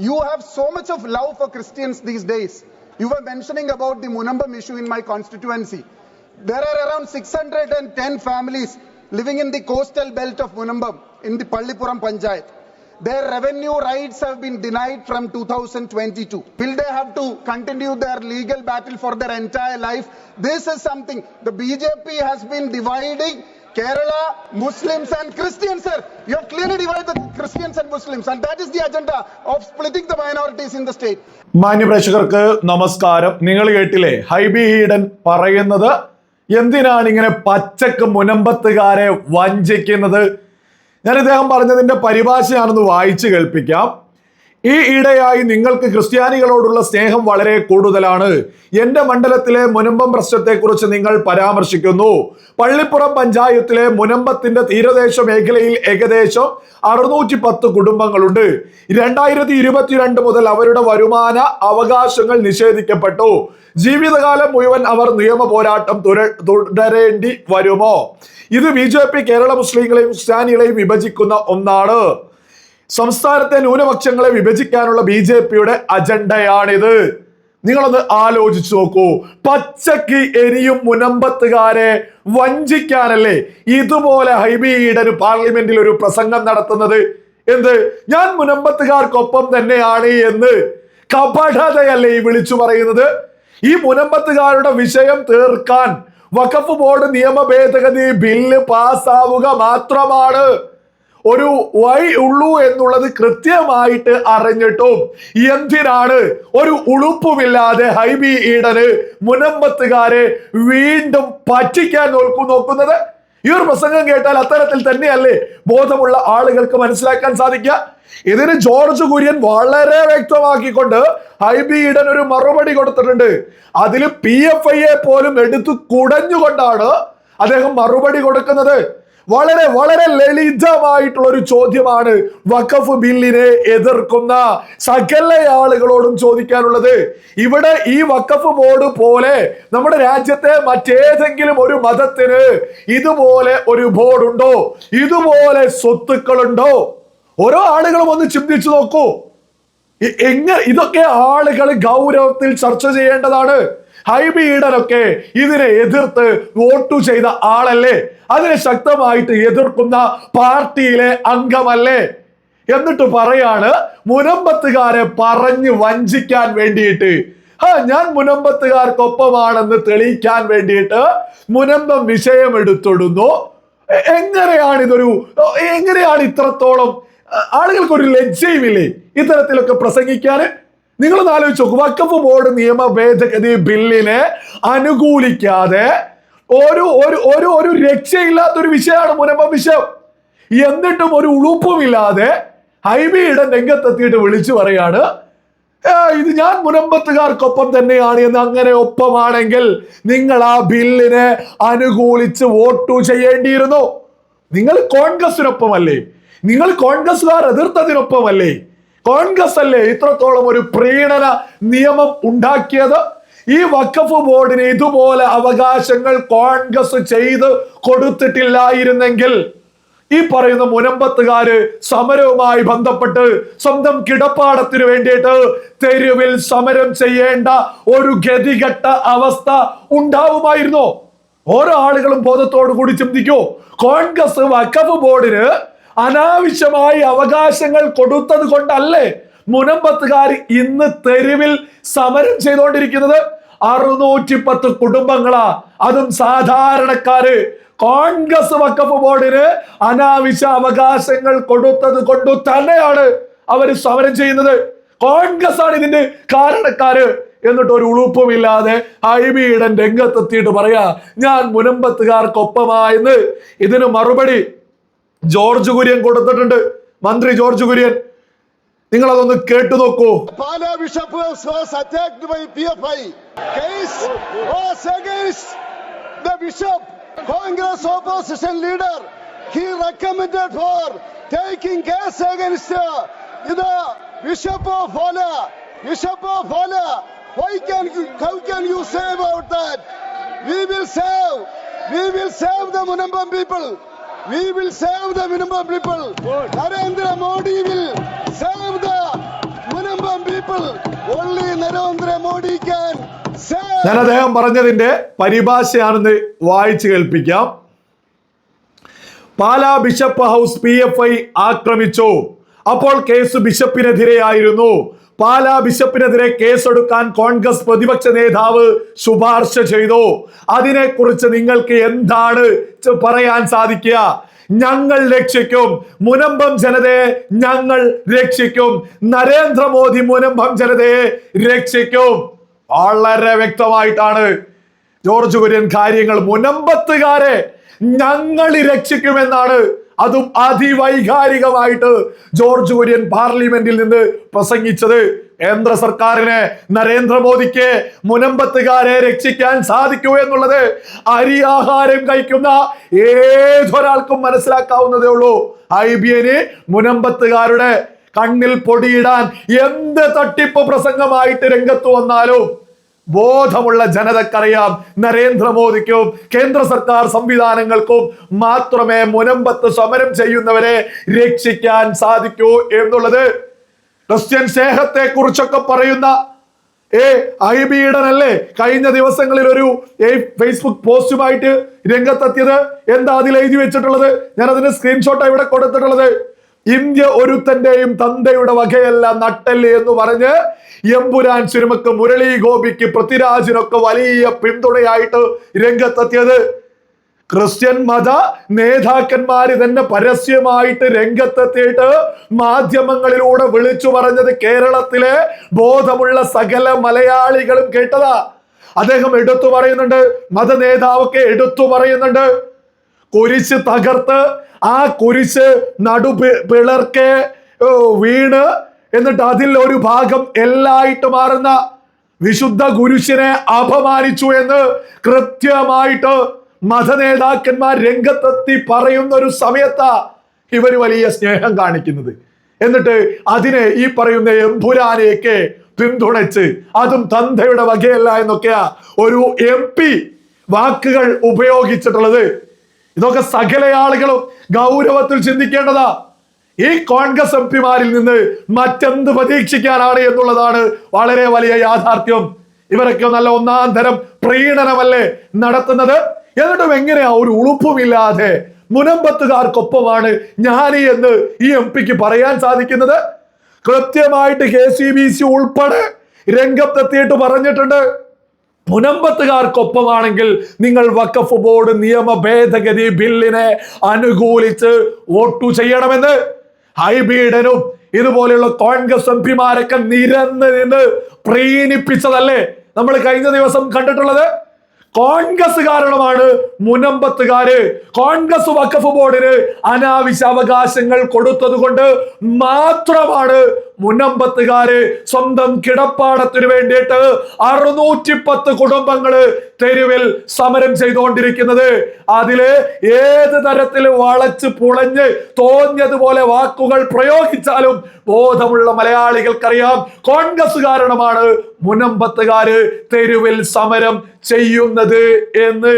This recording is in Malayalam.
You have so much of love for Christians these days. You were mentioning about the Munambam issue in my constituency. There are around 610 families living in the coastal belt of Munambam in the Pallipuram Panchayat. Their revenue rights have been denied from 2022. Will they have to continue their legal battle for their entire life? This is something the BJP has been dividing Kerala, Muslims and Christians, sir. You have clearly divided the Christians and Muslims and that is the agenda of splitting the minorities in the state. മാന്യ പ്രേക്ഷകർക്ക് നമസ്കാരം നിങ്ങൾ കേട്ടില്ലേ ഹൈബി ഹീഡൻ പറയുന്നത് എന്തിനാണ് ഇങ്ങനെ പച്ചക്ക് മുനമ്പത്തുകാരെ വഞ്ചിക്കുന്നത് ഞാൻ ഇദ്ദേഹം പറഞ്ഞതിന്റെ പരിഭാഷയാണെന്ന് വായിച്ചു കേൾപ്പിക്കാം ഈ ഇടയായി നിങ്ങൾക്ക് ക്രിസ്ത്യാനികളോടുള്ള സ്നേഹം വളരെ കൂടുതലാണ്. എന്റെ മണ്ഡലത്തിലെ മുനമ്പം പ്രശ്നത്തെക്കുറിച്ച് നിങ്ങൾ പരാമർശിക്കുന്നു. പള്ളിപ്പുറം പഞ്ചായത്തിലെ മുനമ്പത്തിന്റെ തീരദേശ മേഖലയിൽ ഏകദേശം അറുന്നൂറ്റി പത്ത് കുടുംബങ്ങളുണ്ട്. രണ്ടായിരത്തി ഇരുപത്തിരണ്ട് മുതൽ അവരുടെ വരുമാന അവകാശങ്ങൾ നിഷേധിക്കപ്പെട്ടു. ജീവിതകാലം മുഴുവൻ അവർ നിയമ പോരാട്ടം തുടരേണ്ടി വരുമോ? ഇത് ബി ജെ പി കേരള മുസ്ലിങ്ങളെയും ക്രിസ്ത്യാനികളെയും വിഭജിക്കുന്ന ഒന്നാണ്. സംസ്ഥാനത്തെ ന്യൂനപക്ഷങ്ങളെ വിഭജിക്കാനുള്ള ബി ജെ പിയുടെ അജണ്ടയാണിത്. നിങ്ങളൊന്ന് ആലോചിച്ചു നോക്കൂ. പച്ചക്ക് എരിയും മുനമ്പത്തുകാരെ വഞ്ചിക്കാനല്ലേ ഇതുപോലെ ഹൈബി ഈഡന് പാർലമെന്റിൽ ഒരു പ്രസംഗം നടത്തുന്നത്? എന്ത്? ഞാൻ മുനമ്പത്തുകാർക്കൊപ്പം തന്നെയാണ് എന്ന്. കപടതയല്ലേ ഈ വിളിച്ചു പറയുന്നത്? ഈ മുനമ്പത്തുകാരുടെ വിഷയം തീർക്കാൻ വഖഫ് ബോർഡ് നിയമ ഭേദഗതി ബില്ല് പാസ്സാവുക മാത്രമാണ്. ഒരു വഴി ഉള്ളൂ എന്നുള്ളത് കൃത്യമായിട്ട് അറിഞ്ഞിട്ടും എന്തിനാണ് ഒരു ഉളുപ്പുമില്ലാതെ ഹൈബി ഈഡന് മുനമ്പത്തുകാരെ വീണ്ടും പറ്റിക്കാൻ നോക്കു നോക്കുന്നത്? ഈ ഒരു പ്രസംഗം കേട്ടാൽ അത്തരത്തിൽ തന്നെയല്ലേ ബോധമുള്ള ആളുകൾക്ക് മനസ്സിലാക്കാൻ സാധിക്കുക. ഇതിന് ജോർജ് കുര്യൻ വളരെ വ്യക്തമാക്കിക്കൊണ്ട് ഹൈബി ഈഡൻ ഒരു മറുപടി കൊടുത്തിട്ടുണ്ട്. അതിൽ പി എഫ് ഐയെ പോലും എടുത്തു കുടഞ്ഞുകൊണ്ടാണ് അദ്ദേഹം മറുപടി കൊടുക്കുന്നത്. വളരെ വളരെ ലളിതമായിട്ടുള്ള ഒരു ചോദ്യമാണ് വഖഫ് ബില്ലിനെ എതിർക്കുന്ന സകല ആളുകളോടും ചോദിക്കാനുള്ളത്. ഇവിടെ ഈ വഖഫ് ബോർഡ് പോലെ നമ്മുടെ രാജ്യത്തെ മറ്റേതെങ്കിലും ഒരു മതത്തിന് ഇതുപോലെ ഒരു ബോർഡ് ഉണ്ടോ ഇതുപോലെ സ്വത്തുക്കളുണ്ടോ? ഓരോ ആളുകളും ഒന്ന് ചിന്തിച്ചു നോക്കൂ. എങ്ങനെ എങ്ങ ഇതൊക്കെ ആളുകൾ ഗൗരവത്തിൽ ചർച്ച ചെയ്യേണ്ടതാണ്. ഹൈബി ഇതിനെ എതിർത്ത് വോട്ടു ചെയ്ത ആളല്ലേ? അതിനെ ശക്തമായിട്ട് എതിർക്കുന്ന പാർട്ടിയിലെ അംഗമല്ലേ? എന്നിട്ട് പറയാണ് മുനമ്പത്തുകാരെ പറഞ്ഞു വഞ്ചിക്കാൻ വേണ്ടിയിട്ട്. ആ ഞാൻ മുനമ്പത്തുകാർക്കൊപ്പമാണെന്ന് തെളിയിക്കാൻ വേണ്ടിയിട്ട് മുനമ്പം വിഷയം എടുത്തിടുന്നു എ- എങ്ങനെയാണ് ഇതൊരു എങ്ങനെയാണ് ഇത്രത്തോളം ആളുകൾക്കൊരു ലജ്ജയുമില്ലേ ഇത്തരത്തിലൊക്കെ പ്രസംഗിക്കാൻ? നിങ്ങളൊന്ന് ആലോചിച്ച് നോക്കും. വക്കഫ് ബോർഡ് നിയമ ഭേദഗതി ബില്ലിനെ അനുകൂലിക്കാതെ ഒരു ഒരു ഒരു ഒരു രക്ഷയില്ലാത്ത ഒരു വിഷയമാണ് മുനമ്പ വിഷയം എന്നിട്ടും ഒരു ഉളുപ്പുമില്ലാതെ ഹൈബിയുടെ രംഗത്തെത്തിയിട്ട് വിളിച്ചു പറയാണ് ഇത് ഞാൻ മുനമ്പത്തുകാർക്കൊപ്പം തന്നെയാണ് എന്ന് അങ്ങനെ ഒപ്പമാണെങ്കിൽ നിങ്ങൾ ആ ബില്ലിനെ അനുകൂലിച്ച് വോട്ടു ചെയ്യേണ്ടിയിരുന്നു. നിങ്ങൾ കോൺഗ്രസിനൊപ്പമല്ലേ നിങ്ങൾ കോൺഗ്രസ്സുകാർ എതിർത്തതിനൊപ്പമല്ലേ? കോൺഗ്രസ് അല്ലേ ഇത്രത്തോളം ഒരു പ്രീണന നിയമം ഉണ്ടാക്കിയത്? ഈ വഖഫ് ബോർഡിന് ഇതുപോലെ അവകാശങ്ങൾ കോൺഗ്രസ് ചെയ്ത് കൊടുത്തിട്ടില്ലായിരുന്നെങ്കിൽ ഈ പറയുന്ന മുനമ്പത്തുകാര് സമരവുമായി ബന്ധപ്പെട്ട് സ്വന്തം കിടപ്പാടത്തിന് വേണ്ടിയിട്ട് തെരുവിൽ സമരം ചെയ്യേണ്ട ഒരു ഗതികെട്ട അവസ്ഥ ഉണ്ടാവുമായിരുന്നോ? ഓരോ ആളുകളും ബോധത്തോടു കൂടി ചിന്തിക്കൂ. കോൺഗ്രസ് വഖഫ് ബോർഡിന് അനാവശ്യമായി അവകാശങ്ങൾ കൊടുത്തത് കൊണ്ടല്ലേ മുനമ്പത്തുകാർ ഇന്ന് തെരുവിൽ സമരം ചെയ്തുകൊണ്ടിരിക്കുന്നത്? അറുന്നൂറ്റി പത്ത് കുടുംബങ്ങളാ. അതും സാധാരണക്കാര്. കോൺഗ്രസ് വക്കഫ് ബോർഡിന് അനാവശ്യ അവകാശങ്ങൾ കൊടുത്തത് കൊണ്ട് തന്നെയാണ് അവർ സമരം ചെയ്യുന്നത്. കോൺഗ്രസ് ആണ് ഇതിന്റെ കാരണക്കാര് എന്നിട്ട് ഒരു ഉളുപ്പുമില്ലാതെ ഹൈബിയുടെ രംഗത്തെത്തിയിട്ട് പറയാ ഞാൻ മുനമ്പത്തുകാർക്കൊപ്പമായെന്ന് ഇതിന് മറുപടി ജോർജ് കുര്യൻ കൊടുത്തിട്ടുണ്ട്. മന്ത്രി ജോർജ് കുര്യൻ നിങ്ങൾ അതൊന്ന് കേട്ടു നോക്കൂ. Pala bishop Congress opposition leader he recommend for taking case against ഇത് bishop of hola bishop of hola why can how can you save out that we will save we will save the Munambam people We will save the minimum people. Narendra Modi will save the minimum people. Only Narendra Modi can save. ഞാൻ അദ്ദേഹം പറഞ്ഞതിന്റെ പരിഭാഷയാണെന്ന് വായിച്ചു കേൾപ്പിക്കാം Pala bishop house P F I ആക്രമിച്ചു അപ്പോൾ കേസ് ബിഷപ്പിനെതിരെയായിരുന്നു പാലാ ബിഷപ്പിനെതിരെ കേസെടുക്കാൻ കോൺഗ്രസ് പ്രതിപക്ഷ നേതാവ് ശുപാർശ ചെയ്തു. അതിനെക്കുറിച്ച് നിങ്ങൾക്ക് എന്താണ് പറയാൻ സാധിക്കുക? ഞങ്ങൾ രക്ഷിക്കും. മുനമ്പം ജനതയെ ഞങ്ങൾ രക്ഷിക്കും. നരേന്ദ്രമോദി മുനമ്പം ജനതയെ രക്ഷിക്കും. വളരെ വ്യക്തമായിട്ടാണ് ജോർജ് കുര്യൻ കാര്യങ്ങൾ. മുനമ്പത്തുകാരെ ഞങ്ങൾ രക്ഷിക്കുമെന്നാണ് അതും അതിവൈകാരികമായിട്ട് ജോർജ് കുര്യൻ പാർലമെന്റിൽ നിന്ന് പ്രസംഗിച്ചത് കേന്ദ്ര സർക്കാരിന് നരേന്ദ്രമോദിക്ക് മുനമ്പത്തുകാരെ രക്ഷിക്കാൻ സാധിക്കൂ എന്നുള്ളത് അരിയാഹാരം കഴിക്കുന്ന ഏതൊരാൾക്കും മനസ്സിലാക്കാവുന്നതേ ഉള്ളൂ. ഐ ബി എന് മുനമ്പത്തുകാരുടെ കണ്ണിൽ പൊടിയിടാൻ എന്ത് തട്ടിപ്പ് പ്രസംഗമായിട്ട് രംഗത്ത് വന്നാലും ബോധമുള്ള ജനതക്കറിയാം. നരേന്ദ്രമോദിക്കും കേന്ദ്ര സർക്കാർ സംവിധാനങ്ങൾക്കും മാത്രമേ മുനമ്പത്ത് സമരം ചെയ്യുന്നവരെ രക്ഷിക്കാൻ സാധിക്കൂ എന്നുള്ളത് ക്രിസ്ത്യൻ സ്നേഹത്തെ കുറിച്ചൊക്കെ പറയുന്ന ഏ ഐബിയുടനല്ലേ കഴിഞ്ഞ ദിവസങ്ങളിൽ ഒരു ഫേസ്ബുക്ക് പോസ്റ്റുമായിട്ട് രംഗത്തെത്തിയത്? എന്താ അതിൽ എഴുതി വെച്ചിട്ടുള്ളത്? ഞാൻ അതിന് സ്ക്രീൻഷോട്ട് ഇവിടെ കൊടുത്തിട്ടുള്ളത്. ഇന്ത്യ ഒരുത്തന്റെയും തന്തയുടെ വകയല്ല നട്ടൽ എന്ന് പറഞ്ഞ് എമ്പുരാൻ സിനിമക്ക് മുരളി ഗോപിക്ക് പൃഥ്വിരാജിനൊക്കെ വലിയ പിന്തുണയായിട്ട് രംഗത്തെത്തിയത് ക്രിസ്ത്യൻ മത നേതാക്കന്മാര് തന്നെ പരസ്യമായിട്ട് രംഗത്തെത്തിയിട്ട് മാധ്യമങ്ങളിലൂടെ വിളിച്ചു പറഞ്ഞത് കേരളത്തിലെ ബോധമുള്ള സകല മലയാളികളും കേട്ടതാ. അദ്ദേഹം എടുത്തു പറയുന്നുണ്ട് മത നേതാവൊക്കെ എടുത്തു പറയുന്നുണ്ട്. കുരിശ് തകർത്ത് ആ കുരിശ് നടു പിളർക്കെ വീണ്. എന്നിട്ട് അതിൽ ഒരു ഭാഗം എല്ലായിട്ട് മാറുന്ന വിശുദ്ധ കുരിശിനെ അപമാനിച്ചു എന്ന് കൃത്യമായിട്ട് മത നേതാക്കന്മാർ രംഗത്തെത്തി പറയുന്ന ഒരു സമയത്താ ഇവർ വലിയ സ്നേഹം കാണിക്കുന്നത്. എന്നിട്ട് അതിനെ ഈ പറയുന്ന എംപുരാനെയൊക്കെ പിന്തുണച്ച് അതും തന്തയുടെ വകയല്ല എന്നൊക്കെയാ ഒരു എം വാക്കുകൾ ഉപയോഗിച്ചിട്ടുള്ളത്. ഇതൊക്കെ സകല ആളുകളും ഗൗരവത്തിൽ ചിന്തിക്കേണ്ടതാ. ഈ കോൺഗ്രസ് എം പിമാരിൽ നിന്ന് മറ്റെന്ത് പ്രതീക്ഷിക്കാനാണ് എന്നുള്ളതാണ് വളരെ വലിയ യാഥാർത്ഥ്യം. ഇവരൊക്കെ നല്ല ഒന്നാം തരം പ്രീണനമല്ലേ നടത്തുന്നത്? എന്നിട്ടും എങ്ങനെയാ ഒരു ഉളുപ്പുമില്ലാതെ മുനമ്പത്തുകാർക്കൊപ്പമാണ് ഞാൻ എന്ന് ഈ എം പിക്ക് പറയാൻ സാധിക്കുന്നത്? കൃത്യമായിട്ട് കെ സി ബി സി ഉൾപ്പെടെ രംഗത്തെത്തിയിട്ട് പറഞ്ഞിട്ടുണ്ട്. മുനമ്പത്തുകാർക്കൊപ്പമാണെങ്കിൽ നിങ്ങൾ വഖഫ് ബോർഡ് നിയമ ഭേദഗതി ബില്ലിനെ അനുകൂലിച്ച് വോട്ടു ചെയ്യണമെന്ന് ഹൈബീഡനും ഇതുപോലെയുള്ള കോൺഗ്രസ് എം പിമാരൊക്കെ നിരന്ന് നിന്ന് പ്രീണിപ്പിച്ചതല്ലേ നമ്മൾ കഴിഞ്ഞ ദിവസം കണ്ടിട്ടുള്ളത്? കോൺഗ്രസ് കാരണമാണ് മുനമ്പത്തുകാര് കോൺഗ്രസ് വഖഫ് ബോർഡിന് അനാവശ്യ അവകാശങ്ങൾ കൊടുത്തത് കൊണ്ട് മാത്രമാണ് മുനമ്പത്തുകാര് സ്വന്തം കിടപ്പാടത്തിന് വേണ്ടിയിട്ട് അറുന്നൂറ്റി പത്ത് കുടുംബങ്ങൾ തെരുവിൽ സമരം ചെയ്തുകൊണ്ടിരിക്കുന്നത്. അതിൽ ഏത് തരത്തിൽ വളച്ച് പുളഞ്ഞ് തോന്നിയതുപോലെ വാക്കുകൾ പ്രയോഗിച്ചാലും ബോധമുള്ള മലയാളികൾക്കറിയാം കോൺഗ്രസ് കാരണമാണ് മുനമ്പത്തുകാര് തെരുവിൽ സമരം ചെയ്യുന്നത് എന്ന്.